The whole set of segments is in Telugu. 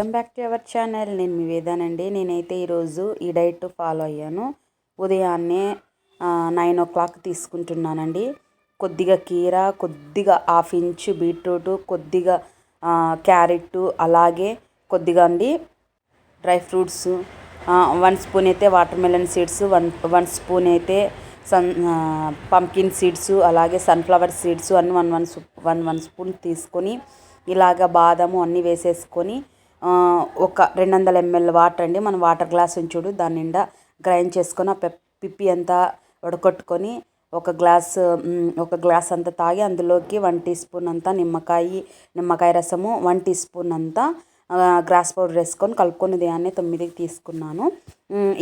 Welcome back to our channel. నేను మీ వేదానండి నేనైతే ఈరోజు ఈ డైట్ ఫాలో అయ్యాను. ఉదయాన్నే నైన్ ఓ క్లాక్ తీసుకుంటున్నానండి. కొద్దిగా కీర కొద్దిగా హాఫ్ ఇంచు బీట్రూట్ కొద్దిగా క్యారెట్ అలాగే కొద్దిగా అండి డ్రై ఫ్రూట్స్ వన్ స్పూన్ అయితే watermelon seeds one one spoon అయితే సన్ పంకిన్ సీడ్స్ అలాగే సన్ఫ్లవర్ సీడ్స్ అన్ని one one one one spoon తీసుకొని ఇలాగ బాదము అన్నీ వేసేసుకొని ఒక రెండు వందల ఎంఎల్ వాటర్ అండి. మనం వాటర్ గ్లాస్ ఉంచుడు దాని నిండా గ్రైండ్ చేసుకొని ఆ పిప్పి అంతా వడకట్టుకొని ఒక గ్లాస్ ఒక గ్లాస్ అంతా తాగి అందులోకి వన్ టీ స్పూన్ అంతా నిమ్మకాయ నిమ్మకాయ రసము వన్ టీ స్పూన్ అంతా గ్రాస్ పౌడర్ వేసుకొని కలుపుకొని ఉదయాన్నే తొమ్మిదికి తీసుకున్నాను.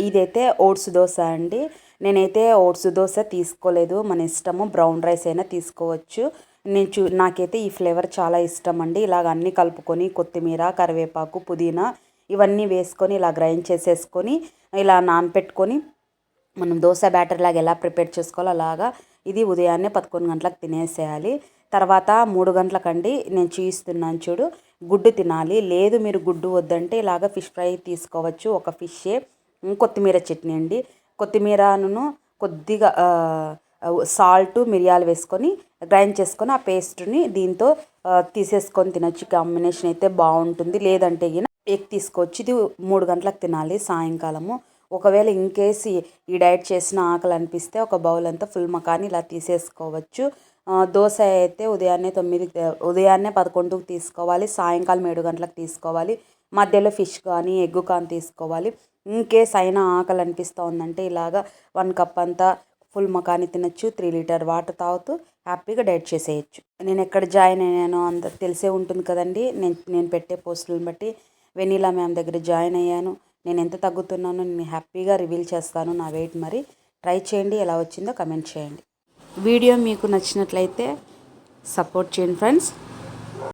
ఇదైతే ఓట్స్ దోశ అండి. నేనైతే ఓట్స్ దోశ తీసుకోలేదు. మన ఇష్టము బ్రౌన్ రైస్ అయినా తీసుకోవచ్చు. నేను చూ నాకైతే ఈ ఫ్లేవర్ చాలా ఇష్టం అండి ఇలాగ అన్నీ కలుపుకొని కొత్తిమీర కరివేపాకు పుదీనా ఇవన్నీ వేసుకొని ఇలా గ్రైండ్ చేసేసుకొని ఇలా నానపెట్టుకొని మనం దోశ బ్యాటర్ లాగా ఎలా ప్రిపేర్ చేసుకోవాలో అలాగా ఇది ఉదయాన్నే పదకొండు గంటలకు తినేసేయాలి. తర్వాత మూడు గంటలకండి నేను చూపిస్తున్నాను చూడు గుడ్డు తినాలి. లేదు మీరు గుడ్డు వద్దంటే ఇలాగ ఫిష్ ఫ్రై తీసుకోవచ్చు. ఒక ఫిషే. కొత్తిమీర చట్నీ అండి. కొత్తిమీరను కొద్దిగా సాల్ట్ మిరియాలు వేసుకొని గ్రైండ్ చేసుకొని ఆ పేస్ట్ని దీంతో తీసేసుకొని తినొచ్చు. కాంబినేషన్ అయితే బాగుంటుంది. లేదంటే ఎగ్ తీసుకోవచ్చు. ఇది మూడు గంటలకు తినాలి సాయంకాలము. ఒకవేళ ఇంకేసి ఈ డైట్ చేసిన ఆకలి అనిపిస్తే ఒక బౌల్ అంతా ఫుల్ మకాని ఇలా తీసేసుకోవచ్చు. దోశ అయితే ఉదయాన్నే తొమ్మిది ఉదయాన్నే పదకొండుకి తీసుకోవాలి. సాయంకాలం ఏడు గంటలకు తీసుకోవాలి. మధ్యలో ఫిష్ కానీ ఎగ్ కానీ తీసుకోవాలి. ఇన్కేస్ అయినా ఆకలి అనిపిస్తూ ఉందంటే ఇలాగా వన్ కప్ అంతా ఫుల్ మకాని తినచ్చు త్రీ లీటర్ వాటర్ తాగుతూ హ్యాపీగా డైట్ చేసేయచ్చు. నేను ఎక్కడ జాయిన్ అయ్యానో అంత తెలిసే ఉంటుంది కదండి. నేను నేను పెట్టే పోస్టులను బట్టి వెనీలా మ్యామ్ దగ్గర జాయిన్ అయ్యాను. నేను ఎంత తగ్గుతున్నానో నేను హ్యాపీగా రివీల్ చేస్తాను నా వెయిట్ మరి. ట్రై చేయండి ఎలా వచ్చిందో కమెంట్ చేయండి. వీడియో మీకు నచ్చినట్లయితే సపోర్ట్ చేయండి ఫ్రెండ్స్.